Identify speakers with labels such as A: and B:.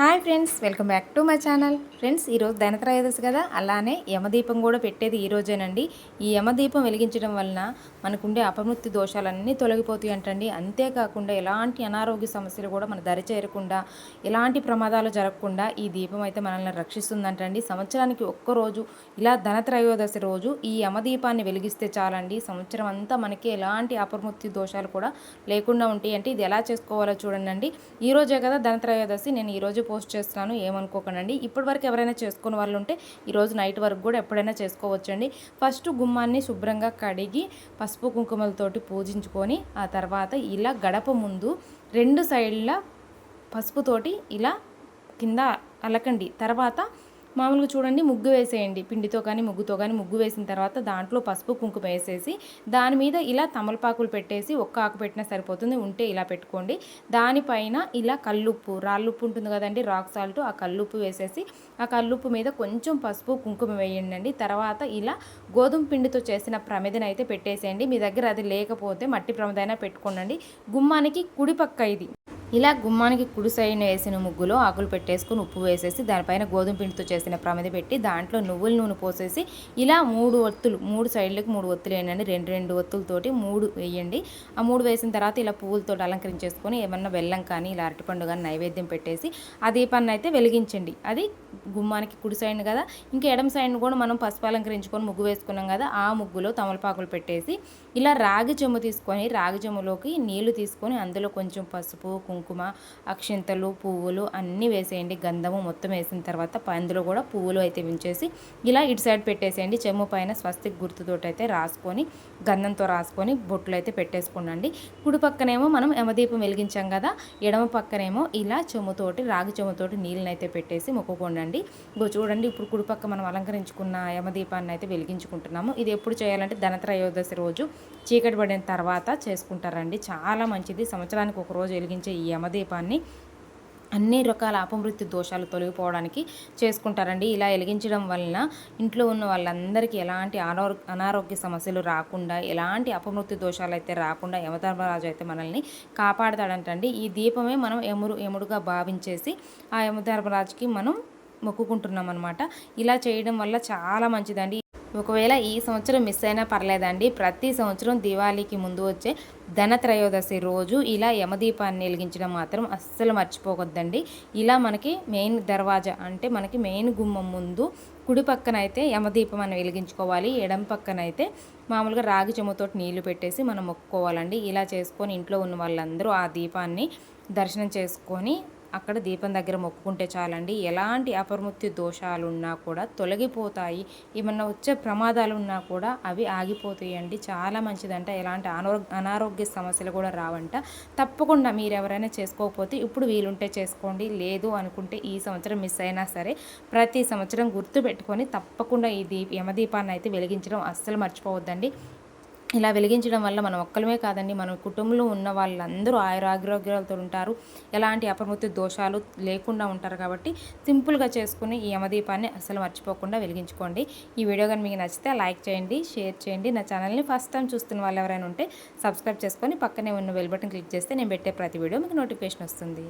A: Hi friends welcome back to my channel. Friends ఈరోజు ధనత్రయోదశి కదా అలానే యమదీపం కూడా పెట్టేది ఈ రోజేనండి. ఈ యమదీపం వెలిగించడం వలన మనకుండే అపమృత్యు దోషాలన్నీ తొలగిపోతాయి అంటండి. అంతేకాకుండా ఎలాంటి అనారోగ్య సమస్యలు కూడా మన దరి చేరకుండా ఎలాంటి ప్రమాదాలు జరగకుండా ఈ దీపం అయితే మనల్ని రక్షిస్తుందంటండి. సంవత్సరానికి ఒక్కరోజు ఇలా ధనత్రయోదశి రోజు ఈ యమదీపాన్ని వెలిగిస్తే చాలండి. సంవత్సరం అంతా మనకి ఎలాంటి అపమృత్యు దోషాలు కూడా లేకుండా ఉంటాయి అంటే ఇది ఎలా చేసుకోవాలో చూడండి ఈరోజే కదా ధనత్రయోదశి. నేను ఈరోజు పోస్ట్ చేస్తున్నాను ఏమనుకోకండి ఇప్పటి వరకు ఎవరైనా చేసుకున్న వాళ్ళు ఉంటే ఈరోజు నైట్ వరకు కూడా ఎప్పుడైనా చేసుకోవచ్చండి. ఫస్ట్ గుమ్మాన్ని శుభ్రంగా కడిగి పసుపు కుంకుమలతోటి పూజించుకొని ఆ తర్వాత ఇలా గడప ముందు రెండు సైడ్ల పసుపుతోటి ఇలా కింద అలకండి. తర్వాత మామూలుగా చూడండి ముగ్గు వేసేయండి. పిండితో కానీ ముగ్గుతో కానీ ముగ్గు వేసిన తర్వాత దాంట్లో పసుపు కుంకుమ వేసేసి దాని మీద ఇలా తమలపాకులు పెట్టేసి ఒక్క ఆకు పెట్టినా సరిపోతుంది. ఉంటే ఇలా పెట్టుకోండి. దానిపైన ఇలా కల్లుప్పు రాళ్ళుప్పు ఉంటుంది కదండి రాక్ సాల్ట్ ఆ కల్లుప్పు వేసేసి ఆ కల్లుప్పు మీద కొంచెం పసుపు కుంకుమ వేయండి. తర్వాత ఇలా గోధుమ పిండితో చేసిన ప్రమిదన అయితే పెట్టేసేయండి. మీ దగ్గర అది లేకపోతే మట్టి ప్రమిదైనా పెట్టుకోండి గుమ్మానికి కుడి పక్క ఇది. ఇలా గుమ్మానికి కుడి సైడ్ వేసిన ముగ్గులో ఆకులు పెట్టేసుకుని ఉప్పు వేసేసి దానిపైన గోధుమ పిండితో చేసిన ప్రమిద పెట్టి దాంట్లో నువ్వుల నూనె పోసేసి ఇలా మూడు ఒత్తులు మూడు సైడ్లకు మూడు ఒత్తులు వేయండి. రెండు రెండు ఒత్తులతోటి మూడు వేయండి. ఆ మూడు వేసిన తర్వాత ఇలా పువ్వులతో అలంకరించేసుకొని ఏమన్నా బెల్లం కానీ ఇలా అరటిపండు కానీ నైవేద్యం పెట్టేసి ఆ దీపాన్ని అయితే వెలిగించండి. అది గుమ్మానికి కుడి సైడ్ కదా ఇంకా ఎడమ సైడ్ కూడా మనం పసుపు అలంకరించుకొని ముగ్గు వేసుకున్నాం కదా ఆ ముగ్గులో తమలపాకులు పెట్టేసి ఇలా రాగి చెమ్ము తీసుకొని రాగి చెమ్ములోకి నీళ్ళు తీసుకొని అందులో కొంచెం పసుపు కుంకుమ కుంకుమ అక్షింతలు పువ్వులు అన్నీ వేసేయండి. గంధము మొత్తం వేసిన తర్వాత అందులో కూడా పువ్వులు అయితే ఉంచేసి ఇలా ఇటు సైడ్ పెట్టేసేయండి. చెమ్ము పైన స్వస్తిక్ గుర్తుతోటి అయితే రాసుకొని గంధంతో రాసుకొని బొట్లు అయితే పెట్టేసుకోండి కుడి పక్కనేమో మనం యమదీపం వెలిగించాం కదా ఎడమ పక్కనేమో ఇలా చెమ్ముతోటి రాగి చెమ్ముతోటి నీళ్ళని అయితే పెట్టేసి మొక్కుకోండి చూడండి ఇప్పుడు కుడి పక్క మనం అలంకరించుకున్న యమదీపాన్ని అయితే వెలిగించుకుంటున్నాము. ఇది ఎప్పుడు చేయాలంటే ధనత్రయోదశి రోజు చీకటి పడిన తర్వాత చేసుకుంటారండి. చాలా మంచిది. సంవత్సరానికి ఒక రోజు వెలిగించే ఈ యమదీపాన్ని అన్ని రకాల అపమృత్యు దోషాలు తొలగిపోవడానికి చేసుకుంటారండి. ఇలా వెలిగించడం వలన ఇంట్లో ఉన్న వాళ్ళందరికీ ఎలాంటి అనారో అనారోగ్య సమస్యలు రాకుండా ఎలాంటి అపమృత్యు దోషాలు అయితే రాకుండా యమధర్మరాజు అయితే మనల్ని కాపాడతాడంటండి. ఈ దీపమే మనం యముడు ఎముడుగా భావించేసి ఆ యమధర్మరాజుకి మనం మొక్కుకుంటున్నాం అనమాట ఇలా చేయడం వల్ల చాలా మంచిదండి. ఒకవేళ ఈ సంవత్సరం మిస్ అయినా పర్లేదండి. ప్రతి సంవత్సరం దివాళీకి ముందు వచ్చే ధనత్రయోదశి రోజు ఇలా యమదీపాన్ని వెలిగించడం మాత్రం అస్సలు మర్చిపోవద్దండి ఇలా మనకి మెయిన్ దర్వాజా అంటే మనకి మెయిన్ గుమ్మం ముందు కుడి పక్కన అయితే యమదీపం మనం వెలిగించుకోవాలి. ఎడం పక్కన అయితే మామూలుగా రాగి చెమ్మతోటి నీళ్ళు పెట్టేసి మనం మొక్కుకోవాలండి. ఇలా చేసుకొని ఇంట్లో ఉన్న వాళ్ళందరూ ఆ దీపాన్ని దర్శనం చేసుకొని అక్కడ దీపం దగ్గర మొక్కుకుంటే చాలండి. ఎలాంటి అపమృత్యు దోషాలు ఉన్నా కూడా తొలగిపోతాయి. ఏమన్నా వచ్చే ప్రమాదాలు ఉన్నా కూడా అవి ఆగిపోతాయండి. చాలా మంచిదంట. ఎలాంటి అనారోగ్య అనారోగ్య సమస్యలు కూడా రావంట. తప్పకుండా మీరు ఎవరైనా చేసుకోకపోతే ఇప్పుడు వీలుంటే చేసుకోండి. లేదు అనుకుంటే ఈ సంవత్సరం మిస్ అయినా సరే ప్రతి సంవత్సరం గుర్తు పెట్టుకొని తప్పకుండా ఈ దీప యమదీపాన్ని అయితే వెలిగించడం అస్సలు మర్చిపోవద్దండి. ఇలా వెలిగించడం వల్ల మనం ఒక్కలమే కాదండి మన కుటుంబంలో ఉన్న వాళ్ళందరూ ఆయురాగ్రోగ్యాలతో ఉంటారు. ఎలాంటి అపమృతి దోషాలు లేకుండా ఉంటారు కాబట్టి సింపుల్గా చేసుకుని ఈ యమదీపాన్ని అసలు మర్చిపోకుండా వెలిగించుకోండి. ఈ వీడియో కానీ మీకు నచ్చితే లైక్ చేయండి షేర్ చేయండి. నా ఛానల్ని ఫస్ట్ టైం చూస్తున్న వాళ్ళు ఎవరైనా ఉంటే సబ్స్క్రైబ్ చేసుకొని పక్కనే ఉన్న బెల్ బటన్ క్లిక్ చేస్తే నేను పెట్టే ప్రతి వీడియో మీకు నోటిఫికేషన్ వస్తుంది.